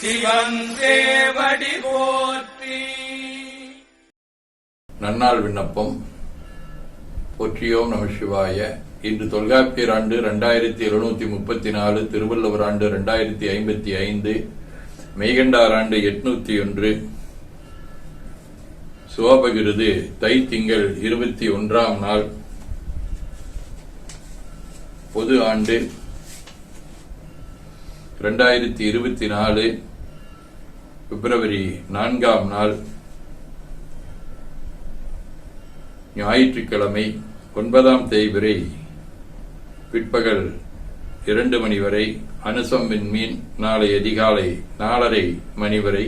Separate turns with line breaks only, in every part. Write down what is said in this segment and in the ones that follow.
சிவன் போற்றி.
நன்னாள் விண்ணப்பம். போற்றியோம் நம சிவாய. இன்று தொல்காப்பியர் ஆண்டு ரெண்டாயிரத்தி எழுநூத்தி முப்பத்தி நாலு திருவள்ளுவர் ஆண்டு ரெண்டாயிரத்தி ஐம்பத்தி ஐந்து மெய்கண்டார் ஆண்டு எட்நூத்தி ஒன்று சுவாபகிருது தை திங்கள் இருபத்தி ஒன்றாம் நாள் பொது ஆண்டு ரெண்டாயிரத்தி இருபத்தி நாலு பிப்ரவரி நான்காம் நாள் ஞாயிற்றுக்கிழமை ஒன்பதாம் தேய்பிரை பிற்பகல் இரண்டு மணி வரை அனுசம் விண்மீன் நாளை அதிகாலை நாலரை மணி வரை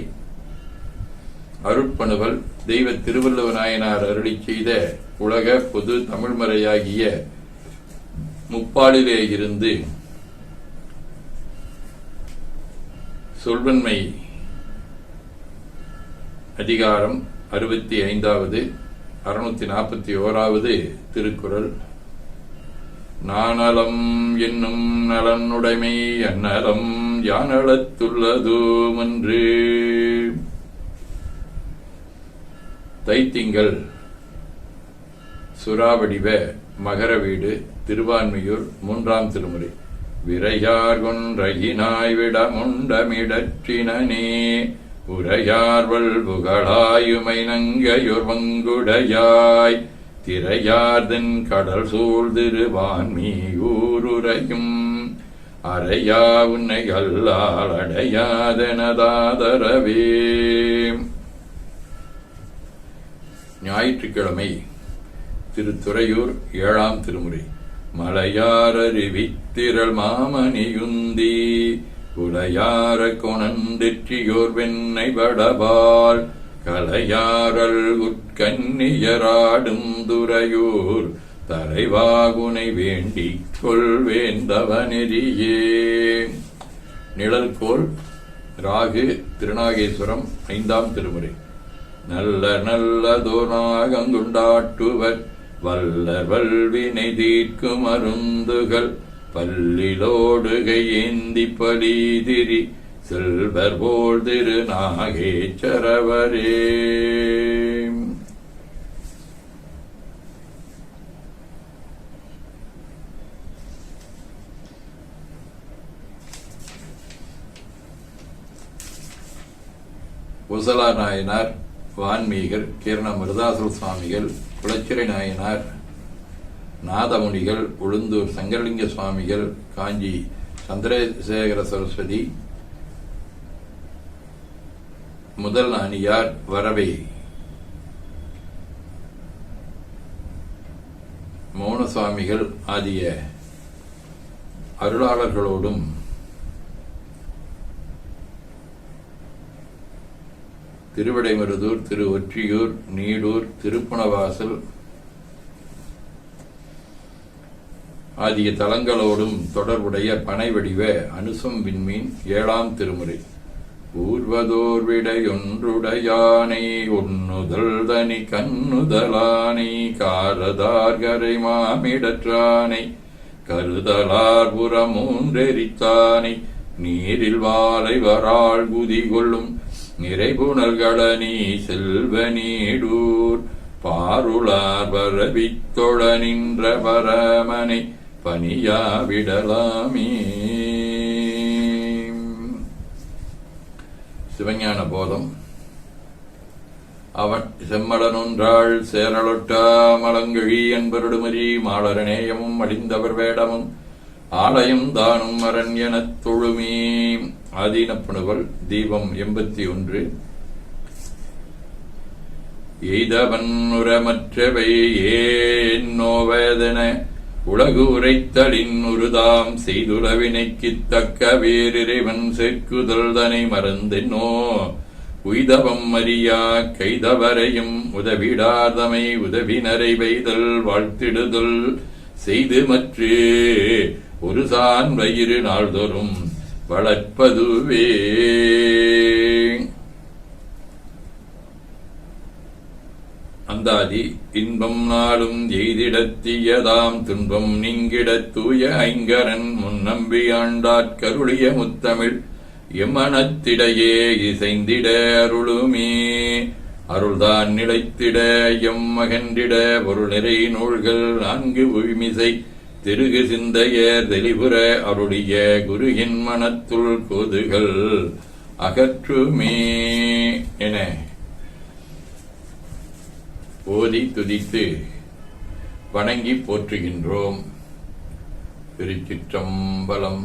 அருட்பணுவல் தெய்வ திருவள்ளுவநாயனார் அருளி செய்த உலக பொது தமிழ்மறையாகிய முப்பாலிலே இருந்து சொல்வன்மை அதிகாரம் அறுபத்தி ஐந்தாவது அறுநூத்தி நாற்பத்தி ஓராவது திருக்குறள். நானலம் என்னும் நலனுடைமை அந்நலம் யானளத்துள்ளதுமென்று தைத்திங்கள் சுறாவடிவ மகர வீடு திருவான்மையூர் மூன்றாம் திருமுறை. விரையார் கொன்றையினாய் விடமுண்டமிடற்றினே உரையார்வள் புகழாயுமை நங்கையொர் வங்குடையாய் திரையார்தன் கடல் சூழ்திருவான்மீ ஊருரையும் அறையா உன்னை அல்லால் அடையாதனதாதரவே. ஞாயிற்றுக்கிழமை திருத்துறையூர் ஏழாம் திருமுறை மலையார் அறிவித்திரள் மாமணியுந்தி உலையார குணந்திற்றியோர் வெண்ணை வடபால் கலையாரல் உட்கன்னியராடும் துறையூர் தலைவாகுனை வேண்டிக் கொள்வேந்தவனெறியே நிழற்கோள் ராகு திருநாகேஸ்வரம் ஐந்தாம் திருமுறை. நல்ல நல்லதோராகந்துண்டாட்டுவர் வல்லர் வல்வினை தீர்க்கும் அருந்துகள் பல்லிலோடுகை ஏந்தி பலீதிரி செல்வர் போல் திரு நாகேச்சரவரே. உசலா நாயனார் வான்மீகர் கீரண மிருதாசுர சுவாமிகள் குளச்சிறை நாயனார் நாதமுனிகள் உளுந்தூர் சங்கரலிங்க சுவாமிகள் காஞ்சி சந்திரசேகர சரஸ்வதி முதல் அணியார் வரவை. மௌன சுவாமிகள் ஆகிய அருளாளர்களோடும் திருவிடைமருதூர் திரு ஒற்றியூர் நீடூர் திருப்புணவாசல் ஆகிய தலங்களோடும் தொடர்புடைய பனை வடிவ அனுசம் விண்மீன் ஏழாம் திருமுறை. ஊர்வதோர் விடையொன்றுடையானை உண்ணுதல் தனி கண்ணுதலானை காரதார்கரை மாமிடற்றானை கருதலார் புறமூன்றெரித்தானை நீரில் வாழை வராள் குதி கொள்ளும் நிறைபுணல்களனி செல்வ நீடூர் பாருளார் வரவித்தொழ நின்ற பரமனை பணியா விடலாமே சிவஞான போதம். அவன் செம்மடனொன்றாள் சேரலொட்டா மலங்கழி என்பருடுமரி மாளரநேயமும் அழிந்தவர் வேடமும் ஆலயம் தானும் அரண் எனத் தொழுமே. ஆதீனப்பணுவல் தீபம் எண்பத்தி ஒன்று. எய்தவன் உரமற்றவை ஏன் நோவேதன உலகு உரைத்தலின் உருதாம் செய்துளவினைக்குத் தக்க வேறிறைவன் செக்குதல் தனை மறந்தென்னோ? உய்தவம் அறியா கைதவரையும் உதவிடாதமை உதவினரை வைதல் வாழ்த்திடுதல் செய்து மற்று. ஒரு சான் வயிறு நாள்தோறும் வளர்ப்பதுவே. அந்தாதி இன்பம் நாளும் எய்திடத்தீயதாம் துன்பம் நீங்கிடத் தூய ஐங்கரன் முன்னம்பி ஆண்டாற் முத்தமிழ் எம்மனத்திடையே இசைந்திட அருளுமே. அருள்தான் நிலைத்திட எம் மகன்றிட பொருள் நிறை நூல்கள் நான்கு உய்மிசை திருகு சிந்தைய தெளிபுற அருளிய குருகின் மனத்துள் கொதுகள் அகற்றுமே. என ஓதி துதித்து வணங்கி போற்றுகின்றோம். திருச்சிற்றம்பலம்